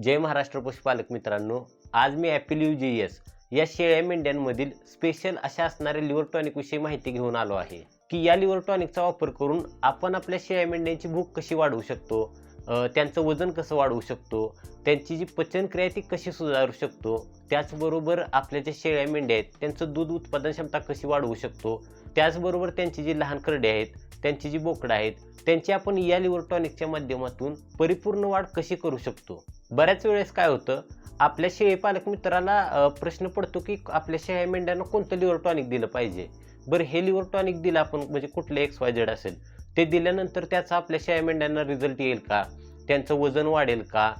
जय महाराष्ट्र पशुपालक मित्रांनो आज मी ॲपिल यू जी एस या शेळ्या मेंढ्यांमधील स्पेशल अशा असणाऱ्या लिव्हर टॉनिकविषयी माहिती घेऊन आलो आहे. की या लिव्हर टॉनिकचा वापर करून आपण आपल्या शेळ्या मेंढ्यांची भूक कशी वाढवू शकतो? त्यांचं वजन कसं वाढवू शकतो? त्यांची जी पचनक्रिया आहे ती कशी सुधारू शकतो? त्याचबरोबर आपल्या ज्या शेळ्या मेंढ्या आहेत त्यांचं दूध उत्पादन क्षमता कशी वाढवू शकतो? त्याचबरोबर त्यांची जी लहान करडे आहेत त्यांची जी बोकडं आहेत त्यांची आपण या लिव्हर टॉनिकच्या माध्यमातून परिपूर्ण वाढ कशी करू शकतो? बऱ्याच वेळेस काय होतं आपल्या शेळीपालक मित्राला प्रश्न पडतो की आपल्या शेळ्या मेंढ्यांना कोणतं लिव्हर टॉनिक दिलं पाहिजे? बरं हे लिव्हर टॉनिक दिलं आपण म्हणजे कुठलं एक्स वाय झेड असेल ते दिल्यानंतर त्याचा आपल्या शेळ्या मेंढ्यांना रिझल्ट येईल का? त्यांचं वजन वाढेल का?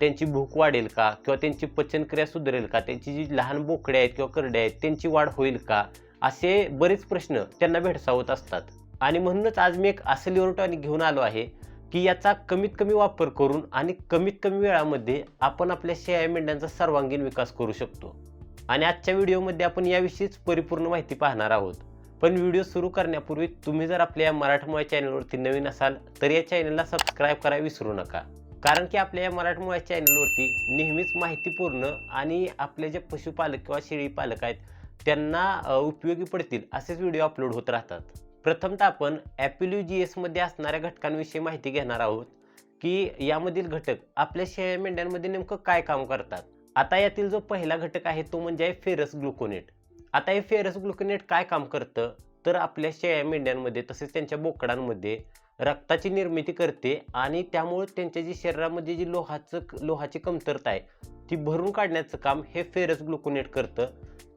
त्यांची भूक वाढेल का? किंवा त्यांची पचनक्रिया सुधारेल का? त्यांची जी लहान बोकडे आहेत किंवा करडे आहेत त्यांची वाढ होईल का? असे बरेच प्रश्न त्यांना भेडसावत असतात. आणि म्हणूनच आज मी एक असं लिव्हर टॉनिक घेऊन आलो आहे की याचा कमीत कमी वापर करून आणि कमीत कमी वेळामध्ये आपण आपल्या शेळ्या मेंढ्यांचा सर्वांगीण विकास करू शकतो. आणि आजच्या व्हिडिओमध्ये आपण याविषयीच परिपूर्ण माहिती पाहणार आहोत. पण व्हिडिओ सुरू करण्यापूर्वी तुम्ही जर आपल्या या मराठमोळ्या चॅनलवरती नवीन असाल तर या चॅनलला सबस्क्राईब करायला विसरू नका. कारण की आपल्या या मराठमोळ्या चॅनलवरती नेहमीच माहितीपूर्ण आणि आपले जे पशुपालक किंवा शेळी पालक आहेत त्यांना उपयोगी पडतील असेच व्हिडिओ अपलोड होत राहतात. प्रथमतः आपण ॲपिल्यू जी एसमध्ये असणाऱ्या घटकांविषयी माहिती घेणार आहोत की यामधील घटक आपल्या शेळ्या मेंढ्यांमध्ये नेमकं काय काम करतात. आता यातील जो पहिला घटक आहे तो म्हणजे आहे फेरस ग्लुकोनेट. आता हे फेरस ग्लुकोनेट काय काम करतं? तर आपल्या शेळ्या मेंढ्यांमध्ये तसेच त्यांच्या बोकडांमध्ये रक्ताची निर्मिती करते आणि त्यामुळे त्यांच्या जी शरीरामध्ये जी लोहाचं लोहाची कमतरता आहे ती भरून काढण्याचं काम हे फेरस ग्लुकोनेट करतं.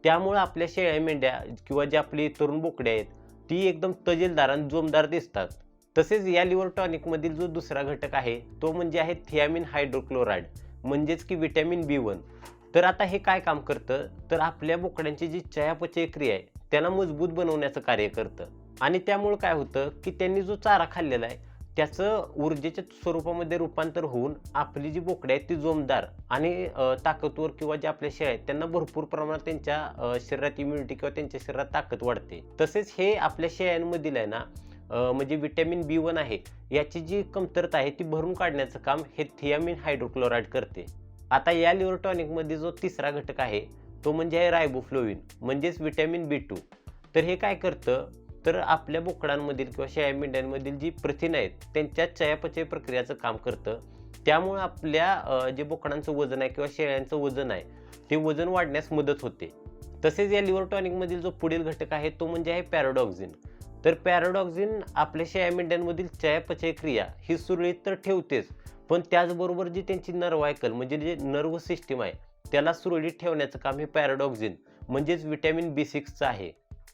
त्यामुळं आपल्या शेळ्या मेंढ्या किंवा जे आपली तरुण बोकडे आहेत ती एकदम तजेलदार आणि जोमदार दिसतात. तसेच या लिव्हर टॉनिकमधील जो दुसरा घटक आहे तो म्हणजे आहे थियामिन हायड्रोक्लोराईड म्हणजेच की विटॅमिन बी वन. तर आता हे काय काम करतं? तर आपल्या बोकड्यांची जी चयापचय क्रिया आहे त्यांना मजबूत बनवण्याचं कार्य करतं. आणि त्यामुळं काय होतं की त्यांनी जो चारा खाल्लेला आहे त्याचं ऊर्जेच्या स्वरूपामध्ये रूपांतर होऊन आपली जी बोकडे आहेत ती जोमदार आणि ताकदवर किंवा जे आपल्या शेळ्या आहेत त्यांना भरपूर प्रमाणात त्यांच्या शरीरात इम्युनिटी किंवा त्यांच्या शरीरात ताकद वाढते. तसेच हे आपल्या शेळ्यांमधील आहे ना म्हणजे विटॅमिन बी वन आहे याची जी कमतरता आहे ती भरून काढण्याचं काम हे थियामिन हायड्रोक्लोराईड करते. आता या लिव्हर टॉनिकमध्ये जो तिसरा घटक आहे तो म्हणजे आहे रायबोफ्लोविन म्हणजेच विटॅमिन बी टू. तर हे काय करतं? तर आपल्या बोकडांमधील किंवा शेळ्या मेंढ्यांमधील जी प्रथिनं आहेत त्यांच्या चयापचय प्रक्रियाचं काम करतं. त्यामुळं आपल्या जे बोकडांचं वजन आहे किंवा शेळ्यांचं वजन आहे ते वजन वाढण्यास मदत होते. तसेच या लिव्हर टॉनिकमधील जो पुढील घटक आहे तो म्हणजे आहे पॅरोडॉक्झिन तर पॅरोडॉक्झिन आपल्या शेळ्या मेंढ्यांमधील चयापचय क्रिया ही सुरळीत तर ठेवतेच पण त्याचबरोबर जी त्यांची नर्वायकल म्हणजे जे नर्व सिस्टीम आहे त्याला सुरळीत ठेवण्याचं काम हे पॅराडॉक्झिन म्हणजेच विटॅमिन बी सिक्सचं आहे.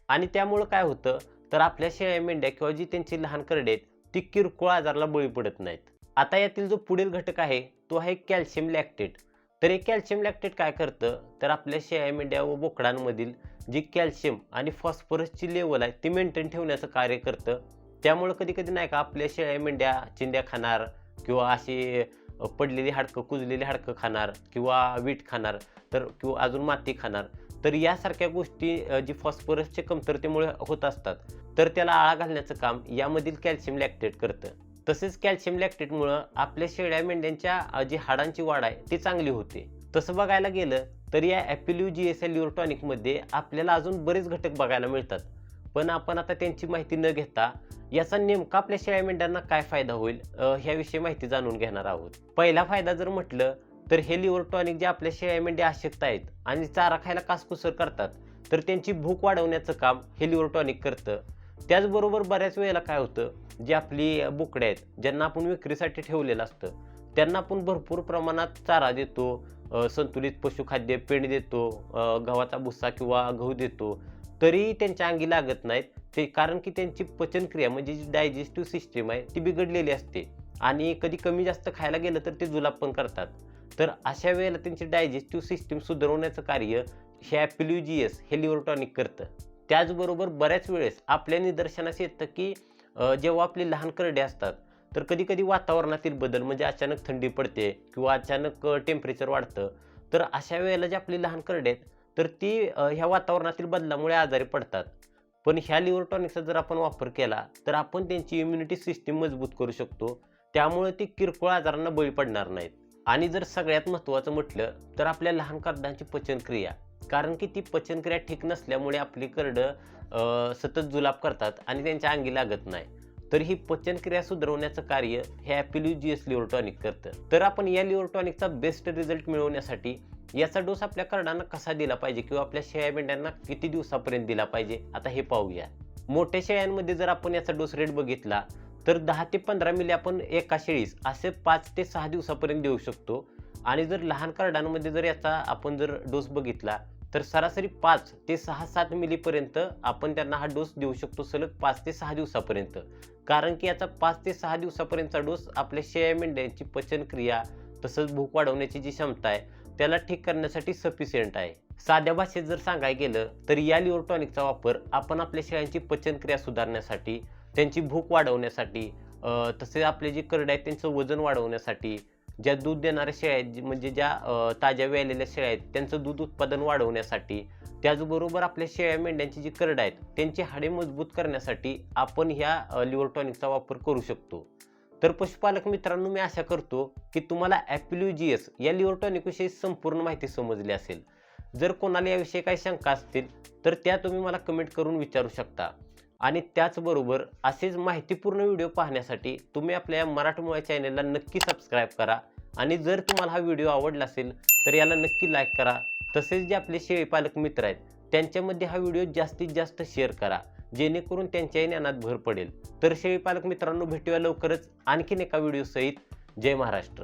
आणि त्यामुळं काय होतं तर आपल्या शेळ्या मेंढ्या किंवा जी त्यांची लहान करडे आहेत ती किरकोळ आजाराला बळी पडत नाहीत. आता यातील जो पुढील घटक आहे तो आहे कॅल्शियम लॅक्टेट तर हे कॅल्शियम लॅक्टेट काय करतं तर आपल्या शेळ्या मेंढ्या व बोकडांमधील जी कॅल्शियम आणि फॉस्फरसची लेवल आहे ती मेंटेन ठेवण्याचं कार्य करतं. त्यामुळं कधी कधी नाही का आपल्या शेळ्या मेंढ्या चिंध्या खाणार किंवा अशी पडलेली हाडकं कुजलेली हाडकं खाणार किंवा वीट खाणार तर किंवा अजून माती खाणार तर यासारख्या गोष्टी जी फॉस्फरसच्या कमतरतेमुळे होत असतात तर त्याला आळा घालण्याचं काम यामधील कॅल्शियम लॅक्टेट करतं. तसेच कॅल्शियम लॅक्टेटमुळं आपल्या शेळ्या मेंढ्यांच्या जी हाडांची वाढ आहे ती चांगली होते. तसं बघायला गेलं तर या ॲपिल्यू जी एस एल टॉनिकमध्ये आपल्याला अजून बरेच घटक बघायला मिळतात. पण आपण आता त्यांची माहिती न घेता याचा नेमका आपल्या शेळ्या मेंढ्यांना काय फायदा होईल ह्याविषयी माहिती जाणून घेणार आहोत. पहिला फायदा जर म्हटलं तर हे लिव्हर टॉनिक जे आपल्या शेळ्या मेंढ्या अशक्त आहेत आणि चारा खायला कासकुसर करतात तर त्यांची भूक वाढवण्याचं काम हे लिव्हर टॉनिक करतं. त्याचबरोबर बऱ्याच वेळेला काय होतं जे आपली बोकडे आहेत ज्यांना आपण विक्रीसाठी ठेवलेलं असतं त्यांना आपण भरपूर प्रमाणात चारा देतो संतुलित पशुखाद्य पेंड देतो गव्हाचा भुस्सा किंवा गहू देतो तरीही त्यांच्या अंगी लागत नाहीत. ते कारण की त्यांची पचनक्रिया म्हणजे जी डायजेस्टिव्ह सिस्टीम आहे ती बिघडलेली असते. आणि कधी कमी जास्त खायला गेलं तर ते जुलाब पण करतात. तर अशा वेळेला त्यांची डायजेस्टिव्ह सिस्टीम सुधारवण्याचं कार्य हे ॲपिल्यू हे लिव्हर टॉनिक करतं. त्याचबरोबर बऱ्याच वेळेस आपल्या निदर्शनास येतं की जेव्हा आपले लहान करडे असतात तर कधी कधी वातावरणातील बदल म्हणजे अचानक थंडी पडते किंवा अचानक टेम्परेचर वाढतं. तर अशा वेळेला जे आपले लहान करडे आहेत तर ती ह्या वातावरणातील बदलामुळे आजारी पडतात. पण ह्या लिव्हर टॉनिकचा जर आपण वापर केला तर आपण त्यांची इम्युनिटी सिस्टीम मजबूत करू शकतो. त्यामुळे ती किरकोळ आजारांना बळी पडणार नाहीत. आणि जर सगळ्यात महत्त्वाचं म्हटलं तर आपल्या लहान करडांची पचनक्रिया. कारण की ती पचनक्रिया ठीक नसल्यामुळे आपली करडं सतत जुलाब करतात आणि त्यांच्या अंगी लागत नाही. तर ही पचनक्रिया सुधारवण्याचं कार्य हे ॲपिल्यू लिओरटॉनिक लिव्हर टॉनिक करतं. तर आपण या लिव्हर टॉनिकचा बेस्ट रिझल्ट मिळवण्यासाठी याचा डोस आपल्या करडांना कसा दिला पाहिजे किंवा आपल्या शेळ्या मेंढ्यांना किती दिवसापर्यंत दिला पाहिजे आता हे पाहूया. मोठ्या शेळ्यांमध्ये जर आपण याचा डोस रेट बघितला तर दहा ते पंधरा मिली आपण एका शेळीस असे पाच ते सहा दिवसापर्यंत देऊ शकतो. आणि जर लहान कार्डांमध्ये जर याचा आपण जर डोस बघितला तर सरासरी पाच ते सहा सात मिलीपर्यंत आपण त्यांना हा डोस देऊ शकतो सलग पाच ते सहा दिवसापर्यंत. कारण की याचा पाच ते सहा दिवसापर्यंतचा डोस आपल्या शेळ्या मेंढ्यांची पचनक्रिया तसंच भूक वाढवण्याची जी क्षमता आहे त्याला ठीक करण्यासाठी सफिशियंट आहे. साध्या भाषेत जर सांगायला गेलं तर या लिओटॉनिकचा वापर आपण आपल्या शेळ्यांची पचनक्रिया सुधारण्यासाठी त्यांची भूक वाढवण्यासाठी तसेच आपले जे करडे आहेत त्यांचं वजन वाढवण्यासाठी ज्या दूध देणाऱ्या शेळ्या आहेत म्हणजे ज्या ताज्या वेळलेल्या शेळ्या आहेत त्यांचं दूध उत्पादन वाढवण्यासाठी त्याचबरोबर आपल्या शेळ्या मेंढ्यांची जी करडं आहेत त्यांची हाडे मजबूत करण्यासाठी आपण ह्या लिव्हर टॉनिकचा वापर करू शकतो. तर पशुपालक मित्रांनो मी आशा करतो की तुम्हाला ॲपिल्यू या लिव्हर टॉनिकविषयी संपूर्ण माहिती समजली असेल. जर कोणाला याविषयी काही शंका असतील तर त्या तुम्ही मला कमेंट करून विचारू शकता. आणि त्याचबरोबर असेच माहितीपूर्ण व्हिडिओ पाहण्यासाठी तुम्ही आपल्या या मराठमोळ्या चॅनलला नक्की सबस्क्राईब करा. आणि जर तुम्हाला हा व्हिडिओ आवडला असेल तर याला नक्की लाईक करा. तसेच जे आपले शेळीपालक मित्र आहेत त्यांच्यामध्ये हा व्हिडिओ जास्तीत जास्त शेअर करा. जेणेकरून त्यांच्याही ज्ञानात भर पडेल. तर शेळीपालक मित्रांनो भेटूया लवकरच आणखीन एका व्हिडिओसहित जय महाराष्ट्र.